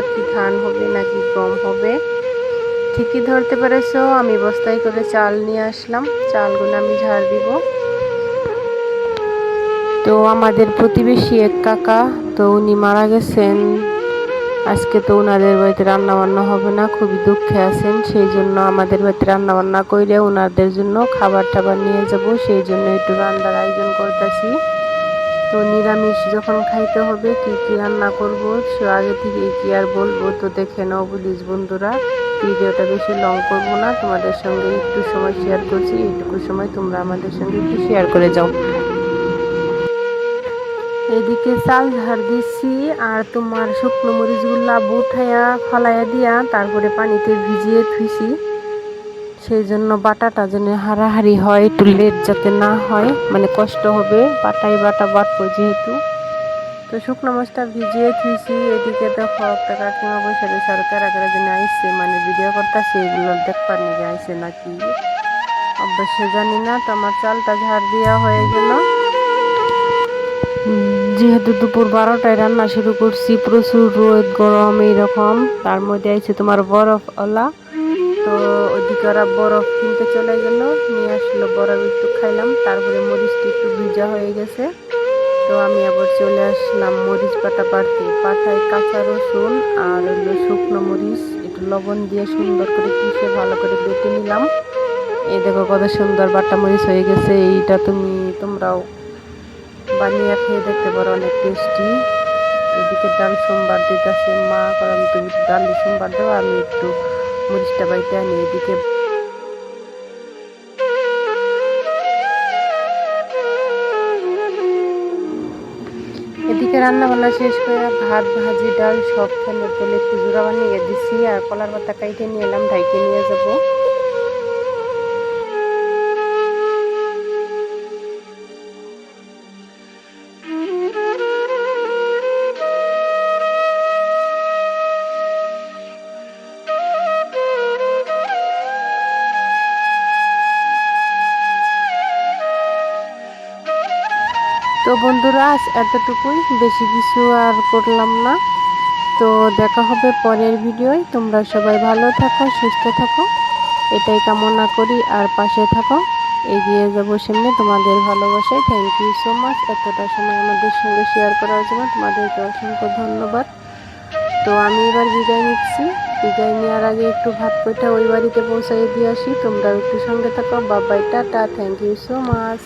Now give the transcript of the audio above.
কম হবে নাকি গম হবে? ঠিকই ধরতে পেরেছ, আমি বস্তায় করে চাল নিয়ে আসলাম। চালগুলো আমি ঝাড় দিব। তো আমাদের প্রতিবেশী এক কাকা, তো উনি মারা গেছেন। আজকে তো ওনাদের বাড়িতে রান্না বান্না হবে না, খুবই দুঃখে আছেন। সেই জন্য আমাদের বাড়িতে রান্না বান্না করে ওনাদের জন্য খাবার টাবার নিয়ে যাব। সেই জন্য একটু রান্নার আয়োজন করতেছি তো নিরামিষ যখন খাইতে হবে, কি কি রান্না করব, সে আগে থেকে কি আর বলব, তো দেখে নাও প্লিজ বন্ধুরা। ভিডিওটা বেশি লং করব না, তোমাদের সঙ্গে একটু সময় শেয়ার করছি, এইটুকু সময় তোমরা আমাদের সঙ্গে একটু শেয়ার করে যাও। এদিকে চাল ঝাড় দিচ্ছি, আর তোমার শুকনো মরিচগুলা উঠাইয়া ফালাইয়া দিয়া, তারপরে পানিতে ভিজিয়ে থুইছি। সেই জন্য বাটাটা যেন হারাহারি হয়, একটু লেট যাতে না হয়। মানে কষ্ট হবে, বাটাই বাটা বাটবো যেহেতু। তো শুকনো মাছটা ভিজিয়ে থুইছি। এদিকে দেখো একটা কাকিমা বসে রয়েছে আর যেন আইসে মানে ভিডিও করতেছে, এগুলো দেখবার নিয়ে আইসে নাকি? অবশ্যই জানি না, তো আমার চালটা ঝাড় দেওয়া হয়ে গেল। যেহেতু দুপুর বারোটায় রান্না শুরু করছি, প্রচুর রোদ গরম এইরকম। তার মধ্যে আছে তোমার বরফ ওলা তো ওইদিকে ওরা বরফ কিনতে চলে গেল, নিয়ে আসলো বরফ একটু খাইলাম, তারপরে মরিচটি একটু ভিজা হয়ে গেছে। তো আমি আবার চলে আসলাম মরিচ পাটা পাড়তে পাঠায় কাঁচা রসুন আর হলো শুকনো মরিচ, একটু লবণ দিয়ে সুন্দর করে পিষে ভালো করে বেটে নিলাম। এই দেখো কত সুন্দর বাটা মরিচ হয়ে গেছে, এইটা তুমি, তোমরাও বানিয়ে খেয়ে দেখতে পারো, অনেক টেস্টি। এদিকে ডাল সোমবার দিতেছে, মা কারণ তুমি ডাল সোমবার দাও, আমি একটু মরিচটা বাড়িতে আনি, এদিকে এদিকে রান্না বান্না শেষ করে ভাত, ভাজি, ডাল সব ফেলে তেলে খুচুরা বানিয়ে দিছি, আর কলার পাতা কাইটে নিয়ে এলাম, ঢাইকে নিয়ে যাব। তো বন্ধুরা, আজ এতটুকুই। বেশি কিছু আর করলাম না। তো দেখা হবে পরের ভিডিওয়। তোমরা সবাই ভালো থাকো, সুস্থ থাকো। এটাই কামনা করি। আর পাশে থাকো। এগিয়ে যাব সামনে। তোমাদের ভালোবাসায় থ্যাংক ইউ সো মাচ এতটা সময় আমাদের সঙ্গে শেয়ার করার জন্য তোমাদেরকে অসংখ্য ধন্যবাদ। তো আমি এবার বিদায় নিচ্ছি। বিদায় নেওয়ার আগে একটু ভাত পেটা ওই বাড়িতে পৌঁছাই দিয়ে আসি। তোমরা একটু সঙ্গে থাকো। Babai tata. Thank you so much